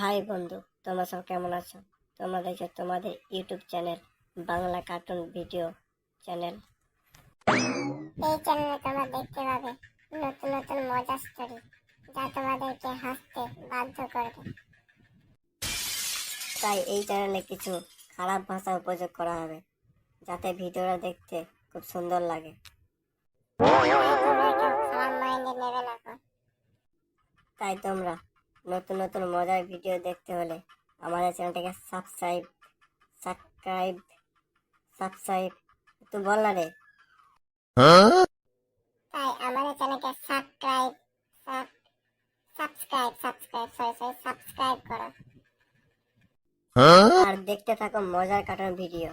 High বন্ধু তোমরা সব কেমন আছো? তোমরা দেখছ তোমাদের YouTube channel Bangla cartoon video channel. এই চ্যানেলে তোমরা দেখতে পাবে নতুন নতুন মজার স্টোরি যা তোমাদেরকে হাসতে বাধ্য করবে। তাই এই চ্যানেলে কিছু খারাপ ভাষা উপযোগ করা হবে যাতে ভিডিওটা দেখতে খুব সুন্দর লাগে। তাই তোমরা নতুন নতুন মজার ভিডিও দেখতে হলে আমাদের চ্যানেলটাকে সাবস্ক্রাইব সাবস্ক্রাইব সাবস্ক্রাইব তুই বল না রে। তাই আমাদের চ্যানেলকে subscribe subscribe subscribe sorry sorry subscribe করো। আর দেখতে থাকো মজার কার্টুন ভিডিও